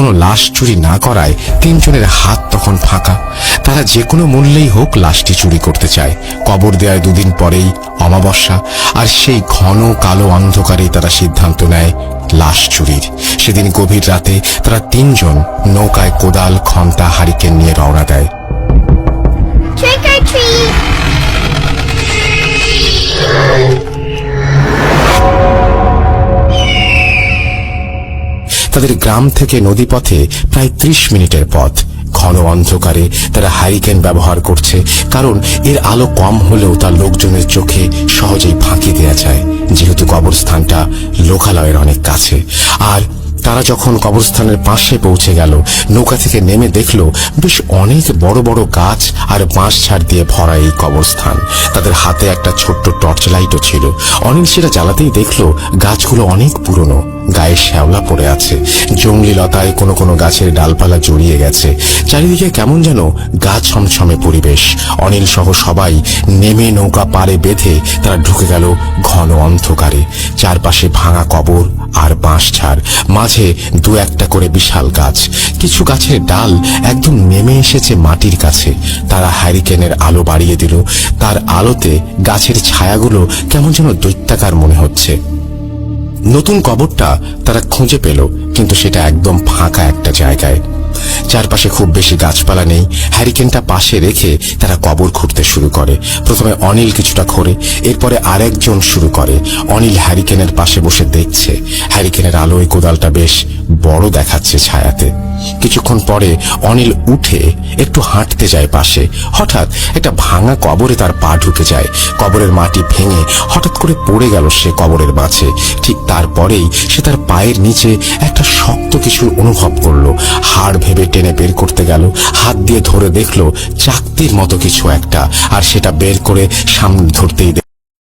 কোনো লাশ চুরি না করায় তিনজনের হাত তখন ফাঁকা। তারা যে কোনো মূল্যেই হোক লাশটি চুরি করতে চায়। কবর দেয়ায় দুদিন পরেই অমাবস্যা, আর সেই ঘন কালো অন্ধকারেই তারা সিদ্ধান্ত নেয় লাশ চুরির। সেদিন গভীর রাতে তারা তিনজন নৌকায় কোদাল ঘণ্টা হারিকেন নিয়ে রওনা দেয়। তাদের গ্রাম থেকে নদীপথে প্রায় ত্রিশ মিনিটের পথ। ঘন অন্ধকারে তারা হারিকেন ব্যবহার করছে, কারণ এর আলো কম হলেও তা লোকজনের চোখে সহজেই ফাঁকি দেওয়া যায়। যেহেতু কবরস্থানটা লোকালয়ের অনেক কাছে। আর তারা যখন কবরস্থানের পাশে পৌঁছে গেল, নৌকা থেকে নেমে দেখল, বেশ অনেক বড় বড় গাছ আর বাঁশ ছাড় দিয়ে ভরা এই কবরস্থান। তাদের হাতে একটা ছোট্ট টর্চ লাইটও ছিল। অনিল সেটা জ্বালাতেই দেখল, গাছগুলো অনেক পুরনো, গায়ে শ্যাওলা পড়ে আছে। জঙ্গলি লতায় কোনো কোনো গাছের ডালপালা জড়িয়ে গেছে। চারিদিকে কেমন যেন গা ছমছমে পরিবেশ। অনিল সহ সবাই নেমে নৌকা পাড়ে বেঁধে তারা ঢুকে গেল ঘন অন্ধকারে। চারপাশে ভাঙা কবর আর বাঁশ ছাড় মাঝে দু একটা করে বিশাল গাছ। কিছু গাছের ডাল একদম নেমে এসেছে মাটির কাছে। তারা হ্যারিকেনের আলো বাড়িয়ে দিল। তার আলোতে গাছের ছায়াগুলো কেমন যেন দৈত্যাকার মনে হচ্ছে। নতুন কবরটা তারা খুঁজে পেল, কিন্তু সেটা একদম ফাঁকা একটা জায়গায়। চারপাশে খুব বেশি গাছপালা নেই। হ্যারিকেনটা পাশে রেখে তারা কবর খুঁড়তে শুরু করে। প্রথমে অনিল কিছুটা খোরে এরপরে আরেকজন শুরু করে। অনিল হ্যারিকেনের পাশে বসে দেখছে। হ্যারিকেনের আলোয় কোদালটা বেশ বড় দেখাচ্ছে ছায়াতে। কিছুক্ষণ পরে অনিল উঠে একটু হাঁটতে যায় পাশে। হঠাৎ একটা ভাঙা কবরে তার পা ঢুকে যায়। কবরের মাটি ভেঙে হঠাৎ করে পড়ে গেল সে কবরের মাঝে। ঠিক তারপরেই সে তার পায়ের নিচে একটা শক্ত কিছুর অনুভব করল। হাড় ভেবে টেনে বের করতে গেল। হাত দিয়ে ধরে দেখল চাকতির মতো কিছু একটা। আর সেটা বের করে সামনে ধরতেই